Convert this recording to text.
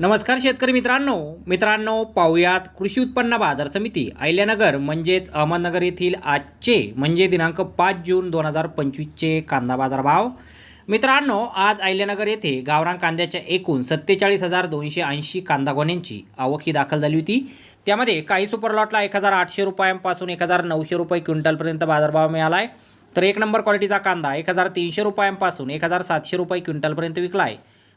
नमस्कार शेतकरी मित्रांनो. मित्रांनो पाहुयात कृषी उत्पन्न बाजार समिती अहिल्यानगर म्हणजेच अहमदनगर येथील आजचे म्हणजे दिनांक पाच जून दोन हजार पंचवीसचे कांदा बाजार भाव मित्रांनो आज अहिल्यानगर येथे गावरान कांद्याच्या एकूण सत्तेचाळीस हजार दोनशे ऐंशी कांदा गोण्यांची आवक ही दाखल झाली होती. त्यामध्ये काही सुपर लॉटला एक हजार आठशे रुपयांपासून एक हजार नऊशे रुपये क्विंटलपर्यंत बाजारभाव मिळाला आहे तर एक नंबर क्वालिटीचा कांदा एक हजार तीनशे रुपयांपासून एक हजार सातशे रुपये क्विंटलपर्यंत विकला आहे